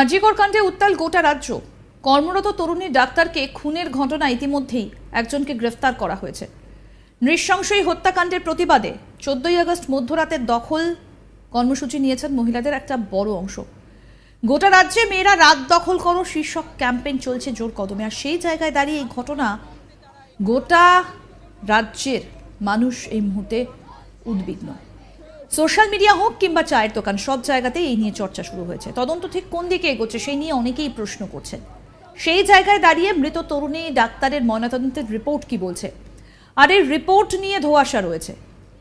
আজিকর কাণ্ডে উত্তাল গোটা রাজ্য। কর্মরত তরুণী ডাক্তারকে খুনের ঘটনা ইতিমধ্যেই একজনকে গ্রেফতার করা হয়েছে। নৃশংসই হত্যাকাণ্ডের প্রতিবাদে চোদ্দই আগস্ট মধ্যরাতে দখল কর্মসূচি নিয়েছেন মহিলাদের একটা বড় অংশ। গোটা রাজ্যে মেয়েরা রাত দখল করো, শীর্ষক ক্যাম্পেইন চলছে জোর কদমে। আর সেই জায়গায় দাঁড়িয়ে এই ঘটনা গোটা রাজ্যের মানুষ এই মুহূর্তে উদ্বিগ্ন। সোশ্যাল মিডিয়া হোক কিংবা চায়ের দোকান, সব জায়গাতেই এই নিয়ে চর্চা শুরু হয়েছে। তদন্ত ঠিক কোন দিকে এগোচ্ছে সেই নিয়ে অনেকেই প্রশ্ন করছেন। সেই জায়গায় দাঁড়িয়ে মৃত তরুণী ডাক্তারের ময়নাতদন্তের রিপোর্ট কি বলছে? আর এই রিপোর্ট নিয়ে ধোয়াশা রয়েছে।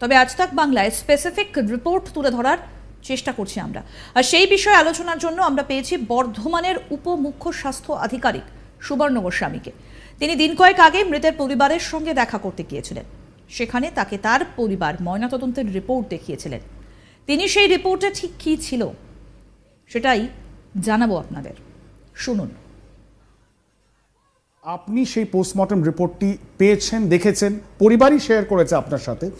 তবে আজ তাক বাংলায় স্পেসিফিক রিপোর্ট তুলে ধরার চেষ্টা করছি আমরা। আর সেই বিষয়ে আলোচনার জন্য আমরা পেয়েছি বর্ধমানের উপমুখ্য স্বাস্থ্য আধিকারিক সুবর্ণ গোস্বামীকে তিনি দিন কয়েক আগে মৃতের পরিবারের সঙ্গে দেখা করতে গিয়েছিলেন। সেখানে তাকে তার পরিবার ময়নাতদন্তের রিপোর্ট দেখিয়েছিলেন। তিনি সেই রিপোর্টে ঠিক কী ছিল সেটাই জানাব আপনাদের। শুনুন। আপনি সেই পোস্টমর্টম রিপোর্টটি পেয়েছেন, দেখেছেন, পরিবারই শেয়ার করেছে আপনার সাথে।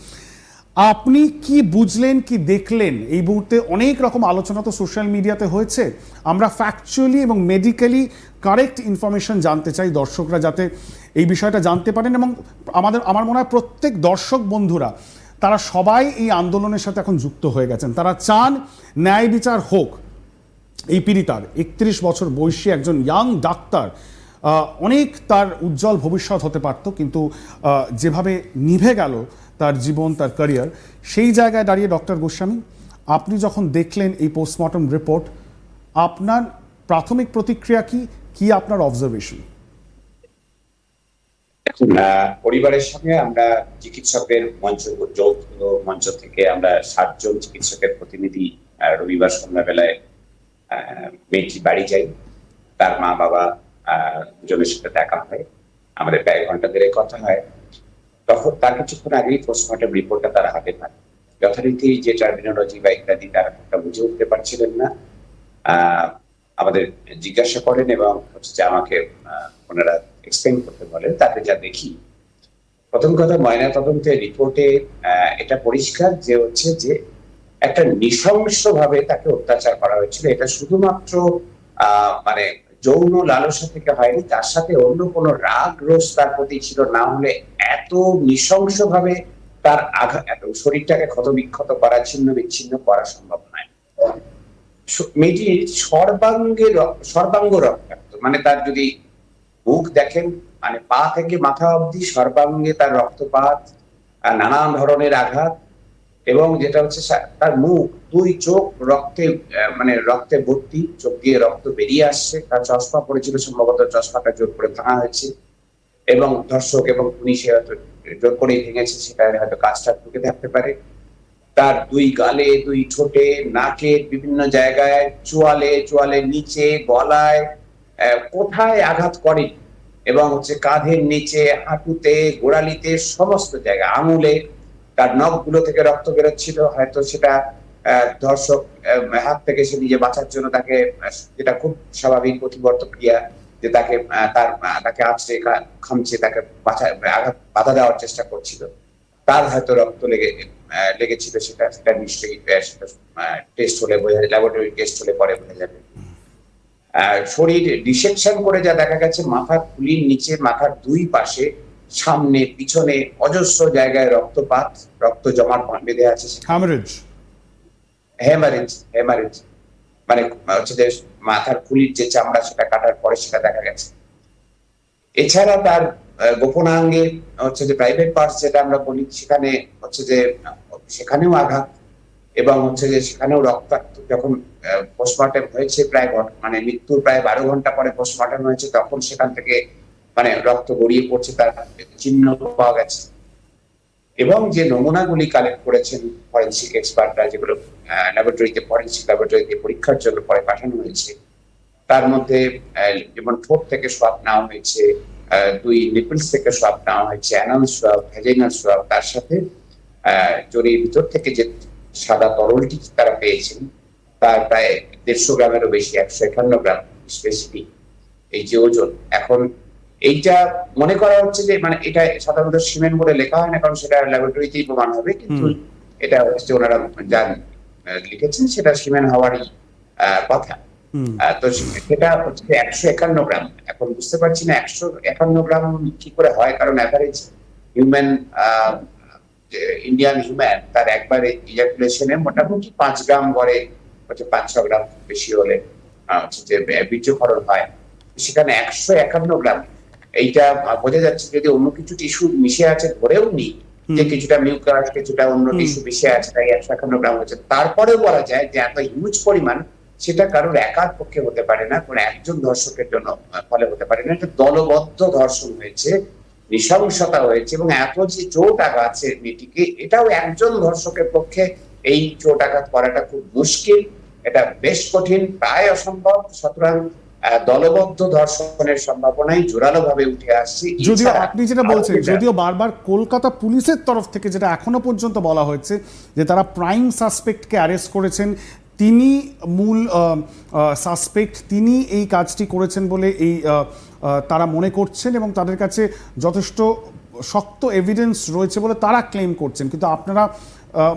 আপনি কি বুঝলেন, কি দেখলেন? এই মুহূর্তে অনেক রকম আলোচনা তো সোশ্যাল মিডিয়াতে হয়েছে। আমরা ফ্যাকচুয়ালি এবং মেডিকেলি কারেক্ট ইনফরমেশন জানতে চাই দর্শকরা যাতে এই বিষয়টা জানতে পারেন এবং আমাদের, আমার মনে হয় প্রত্যেক দর্শক বন্ধুরা, তারা সবাই এই আন্দোলনের সাথে এখন যুক্ত হয়ে গেছেন। তারা চান ন্যায় বিচার হোক। এই পীড়িতার একত্রিশ বছর বয়সী একজন ইয়াং ডাক্তার অনেক তার উজ্জ্বল ভবিষ্যৎ হতে পারত, কিন্তু যেভাবে নিভে গেল তার জীবন, তার ক্যারিয়ার সেই জায়গায় দাঁড়িয়ে ডক্টর গোস্বামী, আপনি যখন দেখলেন এই পোস্টমর্টম রিপোর্ট আপনার প্রাথমিক প্রতিক্রিয়া কি? কি আপনার অবজারভেশন পরিবারের সঙ্গে আমরা চিকিৎসকের মঞ্চ, যৌথ মঞ্চ থেকে আমরা সাতজন চিকিৎসকের প্রতিনিধি রবিবার সন্ধ্যাবেলায় মেয়েটির বাড়ি যাই। তার মা বাবা দুজনের সাথে দেখা হয়। আমাদের প্রায় ঘণ্টা ধরে কথা হয়। তখন তার কিছুক্ষণ আগেই পোস্টমর্টম রিপোর্টটা তার হাতে পায়। যথারীতি যে টার্মিনোলজি বা ইত্যাদি তারা একটা বুঝে উঠতে পারছিলেন না। আমাদের জিজ্ঞাসা করেন এবং হচ্ছে আমাকে ওনারা এক্সপ্লেন করতে বলেন, তাতে যা দেখি। প্রথম কথা ময়না তদন্তের রিপোর্টে এটা পরিষ্কার যে হচ্ছে যে একটা নৃশংস ভাবে তাকে অত্যাচার করা হয়েছিল। এটা শুধুমাত্র মানে যৌন লালসা থেকে হয়নি, তার সাথে অন্য কোনো রাগ রোষ তার প্রতি ছিল, না হলে এত নৃশংস ভাবে তার আঘাত শরীরটাকে ক্ষত বিক্ষত করা, ছিন্ন বিচ্ছিন্ন করা সম্ভব নয়। মেয়েটির সর্বাঙ্গে সর্বাঙ্গ রক্তাক্ত। মানে তার যদি বুক দেখেন মানে পা থেকে মাথা অবধি সর্বাঙ্গে তার রক্তপাত নানান ধরনের আঘাত এবং যেটা হচ্ছে তার মুখ, দুই চোখ রক্তে মানে রক্তে ভর্তি, চোখ দিয়ে রক্ত বেরিয়ে আসছে, তার চশমা পড়েছিল, সম্ভবত চশমাটা জোর করে ভাঙা হয়েছে এবং ধর্ষক এবং পুলিশে হয়তো জোর করেই ভেঙেছে সেটা হয়তো কাজটা ঢুকে থাকতে পারে। তার দুই গালে, দুই ঠোঁটে নাকের বিভিন্ন জায়গায়, চোয়ালে, চোয়ালের নিচে, গলায় কোথায় আঘাত করে এবং হচ্ছে কাঁধের নিচে, হাঁটুতে, গোড়ালিতে, সমস্ত জায়গায়, আঙুলে তার নখগুলো থেকে রক্ত বেরোচ্ছিল, হয়তো সেটা ধর্ষক হাত থেকে সে নিজে বাঁচার জন্য তাকে, যেটা খুব স্বাভাবিক প্রতিবর্ত ক্রিয়া, যে তাকে তার তাকে আছড়ে খামছে তাকে বাঁচা, আঘাত, বাধা দেওয়ার চেষ্টা করছিল। তার হয়তো রক্ত লেগে লেগেছিল সেটা সেটা নিশ্চয়ই টেস্ট হলে বোঝা ল্যাবরেটরি টেস্ট হলে পরে বোঝা যাবে। শরীর ডিসেকশন করে যা দেখা গেছে মাথার খুলির নিচে, মাথার দুই পাশে সামনে পিছনে অজস্র জায়গায় রক্তপাত রক্ত জমাট বেঁধে আছে হ্যামারেজ হেমারেজ হেমারেজ মানে হচ্ছে যে মাথার খুলির যে চামড়া সেটা কাটার পরে সেটা দেখা গেছে। এছাড়া তার গোপনাঙ্গে হচ্ছে যে প্রাইভেট পার্টস যেটা আমরা বলি সেখানে হচ্ছে যে সেখানেও আঘাত এবং হচ্ছে যে সেখানেও রক্তাক্ত। যখন পোস্টমর্টম হয়েছে প্রায় মানে মৃত্যুর প্রায় বারো ঘণ্টা পরে পোস্টমর্টম হয়েছে তখন সেখান থেকে মানে রক্ত গড়িয়ে পড়ছে তার চিহ্ন পাওয়া গেছে। এবং যে নমুনাগুলি কালেক্ট করেছেন ফরেন্সিক এক্সপার্টরা যেগুলো ল্যাবরেটরিতে ফরেন্সিক ল্যাবরেটরিতে পরীক্ষার জন্য পরে পাঠানো হয়েছে, তার মধ্যে যেমন ঠোঁট থেকে সোয়াব নেওয়া হয়েছে দুই নিপলস থেকে সোয়াব নেওয়া হয়েছে অ্যানাল সোয়াব ভেজেনাল সোয়াব তার সাথে জরির ভিতর থেকে যে সাদা তরলটি তারা পেয়েছেন, তার প্রায় দেড়শো গ্রামেরও বেশি, একশো একান্ন গ্রাম স্পেসিফিক এই যে ওজন, এখন এইটা মনে করা হচ্ছে যে মানে এটা সাধারণত সিমেন্ট বলে লেখা হয় না কারণ সেটা ল্যাবরেটরিতেই প্রমাণ হবে কিন্তু এটা হচ্ছে ওনারা যা লিখেছেন সেটা সিমেন্ট হওয়ারই কথা। তো সেটা হচ্ছে একশো একান্ন গ্রাম। এখন বুঝতে পারছি না একশো একান্ন গ্রাম কি করে হয় কারণ অ্যাভারেজ হিউম্যান ইন্ডিয়ান হিউম্যান তার একবারে ইজাকুলেশনে মোটামুটি পাঁচ গ্রাম করে হচ্ছে পাঁচ ছ গ্রাম বেশি হলে হচ্ছে যে বীর্যকরণ হয়। সেখানে একশো একান্ন গ্রাম এইটা বোঝা যাচ্ছে যদি অন্য কিছু টিস্যু মিশে আছে ধরেও নি যে কিছুটা মিউকাস কিছুটা অন্য টিস্যু মিশে আছে তাই একশো একান্ন গ্রাম তারপরেও বলা যায় যে এত হিউজ পরিমাণ সেটা কারোর একার পক্ষে হতে পারে না কোন একজন ধর্ষকের জন্য ফলে হতে পারে না। এটা দলবদ্ধ ধর্ষণ হয়েছে নৃশংসতা হয়েছে এবং এত যে চোট আঘাত সে মেয়েটিকে এটাও একজন ধর্ষকের পক্ষে এই চোট আঘাত করাটা খুব মুশকিল। এটা বেশ কঠিন প্রায় অসম্ভব। সুতরাং দলবদ্ধ ধর্ষণের সম্ভাবনাই জোরালো ভাবে উঠে আসছে। যদিও আপনি যেটা বলছেন যদিও বারবার কলকাতা পুলিশের তরফ থেকে যেটা এখনও পর্যন্ত বলা হয়েছে যে তারা প্রাইম সাসপেক্টকে অ্যারেস্ট করেছেন তিনি মূল সাসপেক্ট তিনি এই কাজটি করেছেন বলে এই তারা মনে করছেন এবং তাদের কাছে যথেষ্ট শক্ত এভিডেন্স রয়েছে বলে তারা ক্লেম করছেন। কিন্তু আপনারা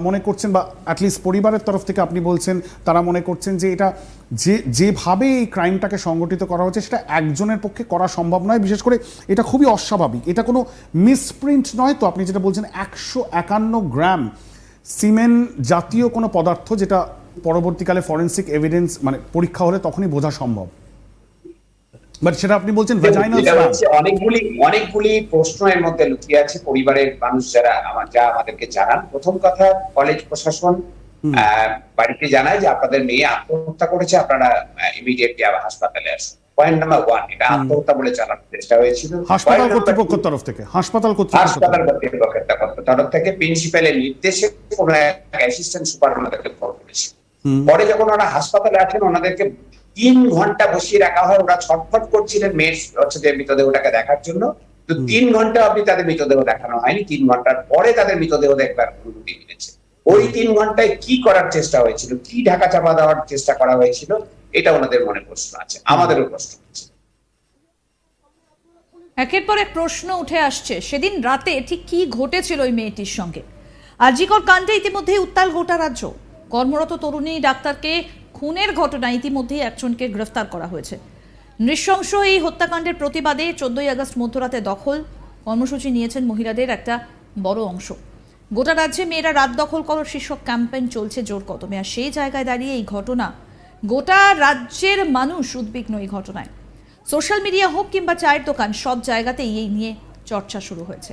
মনে করছেন বা অ্যাটলিস্ট পরিবারের তরফ থেকে আপনি বলছেন, তারা মনে করছেন যে এটা যে, যেভাবে এই ক্রাইমটাকে সংগঠিত করা হচ্ছে, সেটা একজনের পক্ষে করা সম্ভব নয়। বিশেষ করে এটা খুবই অস্বাভাবিক। এটা কোনো মিসপ্রিন্ট নয় তো আপনি যেটা বলছেন, একশো একান্ন গ্রাম সিমেন্ট জাতীয় কোনো পদার্থ যেটা পরবর্তীকালে ফরেন্সিক এভিডেন্স মানে পরীক্ষা হলে তখনই বোঝা সম্ভব। বাট সেটা আপনি বলছেন হচ্ছে অনেকগুলি অনেকগুলি প্রশ্ন এর মধ্যে লুকিয়ে আছে পরিবারের মানুষ যারা আমার যা আমাদেরকে জানান। প্রথম কথা কলেজ প্রশাসন বাড়িতে জানায় যে আপনাদের মেয়ে আত্মহত্যা করেছে আপনারা ইমিডিয়েটলি আবার হাসপাতালে আসুন। পয়েন্ট নাম্বার ওয়ান এটা আত্মহত্যা বলে চালানোর চেষ্টা হয়েছিল। হাসপাতাল কর্তৃপক্ষের তরফ থেকে হাসপাতাল কর্তৃপক্ষ হাসপাতাল কর্তৃপক্ষের তরফ থেকে প্রিন্সিপালের নির্দেশে কোন এক অ্যাসিস্ট্যান্ট সুপার ওনাদেরকে ফোন করেছে। পরে যখন ওরা হাসপাতালে আসেন ওনাদেরকে তিন ঘণ্টা বসিয়ে রাখা হয় ওরা ছটফট করছিলেন মেয়ের হচ্ছে যে মৃতদেহটাকে দেখার জন্য। তো তিন ঘণ্টা অবধি তাদের মৃতদেহ দেখানো হয়নি তিন ঘণ্টার পরে তাদের মৃতদেহ দেখবার অনুমতি মিলেছে। ওই তিন ঘন্টায় কি করার চেষ্টা হয়েছিল কি ঢাকা চাপা দেওয়ার চেষ্টা করা হয়েছিল এটা ওনাদের মনে প্রশ্ন আছে আমাদেরও প্রশ্ন আছে। একের পর এক প্রশ্ন উঠে আসছে সেদিন রাতে ঠিক কি ঘটেছিল ওই মেয়েটির সঙ্গে? আরজিকর কাণ্ডে ইতিমধ্যেই উত্তাল গোটা রাজ্য। কর্মরত তরুণী ডাক্তারকে খুনের ঘটনা ইতিমধ্যেই একজনকে গ্রেফতার করা হয়েছে। নৃশংস এই হত্যাকাণ্ডের প্রতিবাদে চোদ্দই আগস্ট মধ্যরাতে দখল কর্মসূচি নিয়েছেন মহিলাদের একটা বড় অংশ। গোটা রাজ্যে মেয়েরা রাত দখল করো শীর্ষক ক্যাম্পেইন চলছে জোর কদমে আর সেই জায়গায় দাঁড়িয়ে এই ঘটনা, গোটা রাজ্যের মানুষ উদ্বিগ্ন এই ঘটনায়। সোশ্যাল মিডিয়া হোক কিংবা চায়ের দোকান, সব জায়গাতেই এই নিয়ে চর্চা শুরু হয়েছে।